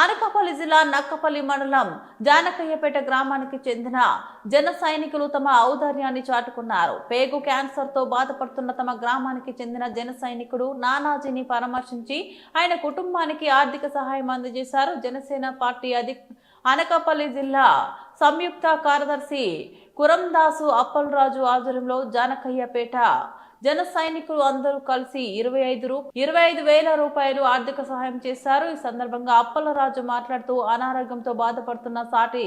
అనకాపల్లి జిల్లా నక్కపల్లి మండలం జానకయ్యపేట గ్రామానికి చెందిన జన సైనికులు తమ ఔదార్యాన్ని చాటుకున్నారు. పేగు క్యాన్సర్తో బాధపడుతున్న తమ గ్రామానికి చెందిన జన సైనికుడు నానాజీని పరామర్శించి ఆయన కుటుంబానికి ఆర్థిక సహాయం అందజేశారు. జనసేన పార్టీ అధి అనకాపల్లి జిల్లా సంయుక్త కార్యదర్శి కురందాసు అప్పలరాజు ఆధ్వర్యంలో జానకయ్యపేట జన సైనికులు అందరూ కలిసి ఇరవై ఐదు రూ ఇరవై ఐదు వేల రూపాయలు ఆర్థిక సహాయం చేశారు. ఈ సందర్భంగా అప్పలరాజు మాట్లాడుతూ అనారోగ్యంతో బాధపడుతున్న సాటి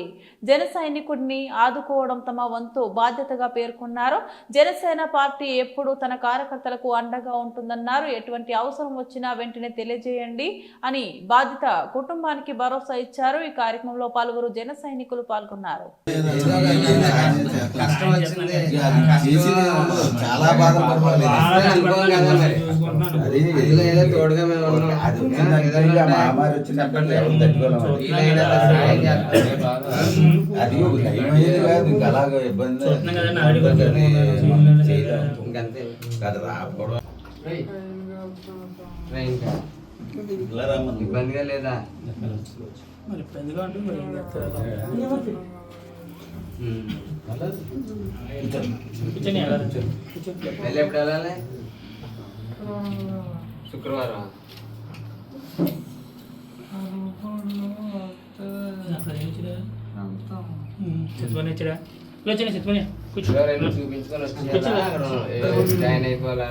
జన సైనికుడిని ఆదుకోవడం తమ వంతు బాధ్యతగా పేర్కొన్నారు. జనసేన పార్టీ ఎప్పుడూ తన కార్యకర్తలకు అండగా ఉంటుందన్నారు. ఎటువంటి అవసరం వచ్చినా వెంటనే తెలియజేయండి అని బాధిత కుటుంబానికి భరోసా ఇచ్చారు. ఈ కార్యక్రమంలో పలువురు జన సైనికులు పాల్గొన్నారు. చాలా ఏదో తోడుగా మేము మహమ్మారి వచ్చినప్పుడు ఎవరు తట్టుకోలేము. అది ఒక టైం అయ్యేది కాదు. ఇంకా అలాగ ఇబ్బంది. ఇంకంతే. అది ఇంకా. ఇబ్బందిగా లేదా? మరి పెద్దగా అంటే మళ్ళీ ఎప్పుడు వెళ్ళాలి శుక్రవారం. అసలు ఏం కూర్చో చూపించుకొని వచ్చి జాయిన్ అయిపోవాలా